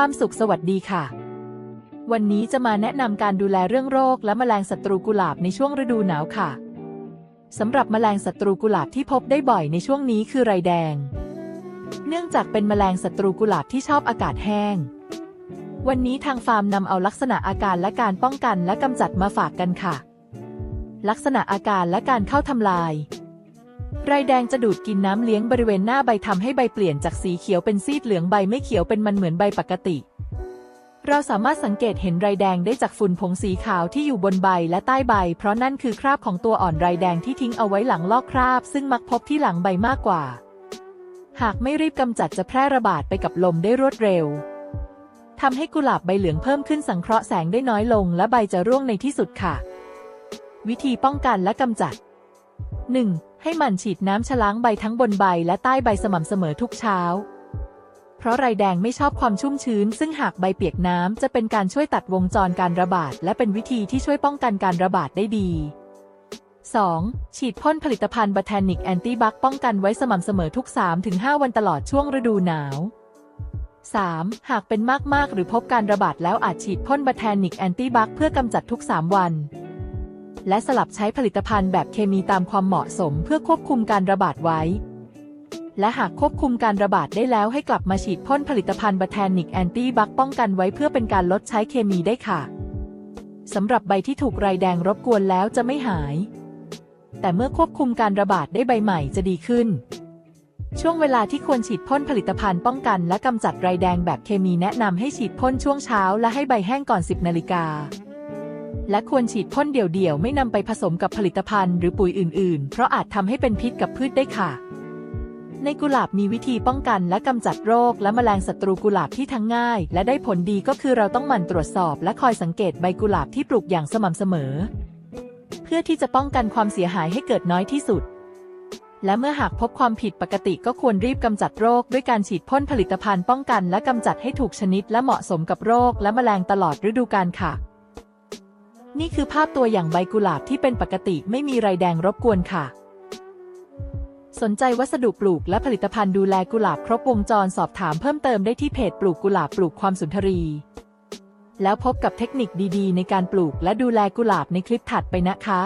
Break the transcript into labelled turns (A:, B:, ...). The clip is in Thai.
A: ฟาร์มสุขสวัสดีค่ะ วันนี้จะมาแนะนำการดูแลเรื่องโรคและแมลงศัตรูกุหลาบในช่วงฤดูหนาวค่ะสำหรับแมลงศัตรูกุหลาบที่พบได้บ่อยในช่วงนี้คือไรแดง เนื่องจากเป็นแมลงศัตรูกุหลาบที่ชอบอากาศแห้ง วันนี้ทางฟาร์มนำเอาลักษณะอาการและการป้องกันและกำจัดมาฝากกันค่ะ ลักษณะอาการและการเข้าทำลาย ไรแดงจะดูดกินน้ำเลี้ยงบริเวณหน้าใบทำให้ใบเปลี่ยนจากสีเขียวเป็นซีดเหลืองใบไม่เขียวเป็นมันเหมือนใบปกติ เราสามารถสังเกตเห็นไรแดงได้จากฝุ่นผงสีขาวที่อยู่บนใบและใต้ใบ เพราะนั่นคือคราบของตัวอ่อนไรแดงที่ทิ้งเอาไว้หลังลอกคราบ ซึ่งมักพบที่หลังใบมากกว่า หากไม่รีบกำจัดจะแพร่ระบาดไปกับลมได้รวดเร็วทำให้กุหลาบใบเหลืองเพิ่มขึ้นสังเคราะห์แสงได้น้อยลง และใบจะร่วงในที่สุดค่ะ วิธีป้องกันและกำจัด 1. ให้มันฉีดน้ำชล้างใบทั้งบนใบและใต้ใบสม่ำเสมอทุกเช้า เพราะไรแดงไม่ชอบความชุ่มชื้น ซึ่งหากใบเปียกน้ำจะเป็นการช่วยตัดวงจรการระบาด และเป็นวิธีที่ช่วยป้องกันการระบาดได้ดี 2. ฉีดพ่นผลิตภัณฑ์บ o แทนิกแอนตี้บัคป้องกันไว้สม่ำเสมอทุก 3-5 วันตลอดช่วงฤดูหนาว 3. หากเป็นมาก ๆ หรือพบการระบาดแล้วอาจฉีดพ่นบ o แทนิกแอนตี้บัคเพื่อกำจัดทุก 3 วัน และสลับใช้ผลิตภัณฑ์แบบเคมีตามความเหมาะสมเพื่อควบคุมการระบาดไว้ และหากควบคุมการระบาดได้แล้วให้กลับมาฉีดพ่นผลิตภัณฑ์บ o แทนิกแอนตี้บัคป้องกันไว้เพื่อเป็นการลดใช้เคมีได้ค่ะสำหรับใบที่ถูกไรแดงรบกวนแล้วจะไม่หาย แต่เมื่อควบคุมการระบาดได้ใบใหม่จะดีขึ้น ช่วงเวลาที่ควรฉีดพ่นผลิตภัณฑ์ป้องกันและกำจัดไรแดงแบบเคมีแนะนำให้ฉีดพ่นช่วงเช้าและให้ใบแห้งก่อน 10 นาฬิกา และควรฉีดพ่นเดี่ยวๆ ไม่นำไปผสมกับผลิตภัณฑ์หรือปุ๋ยอื่นๆ เพราะอาจทำให้เป็นพิษกับพืชได้ค่ะ ในกุหลาบมีวิธีป้องกันและกำจัดโรค และแมลงศัตรูกุหลาบที่ทั้งง่าย และได้ผลดีก็คือเราต้องหมั่นตรวจสอบ และคอยสังเกตใบกุหลาบที่ปลูกอย่างสม่ำเสมอ เพื่อที่จะป้องกันความเสียหายให้เกิดน้อยที่สุดและเมื่อหากพบความผิดปกติก็ควรรีบกำจัดโรค ด้วยการฉีดพ่นผลิตภัณฑ์ป้องกันและกำจัดให้ถูกชนิดและเหมาะสมกับโรคและแมลงตลอดฤดูกาลค่ะ นี่คือภาพตัวอย่างใบกุหลาบที่เป็นปกติไม่มีไรแดงรบกวนค่ะ สนใจวัสดุปลูกและผลิตภัณฑ์ดูแลกุหลาบครบวงจรสอบถามเพิ่มเติมได้ที่เพจปลูกกุหลาบปลูกความสุนทรี แล้วพบกับเทคนิคดีๆ ในการปลูกและดูแลกุหลาบในคลิปถัดไปนะคะ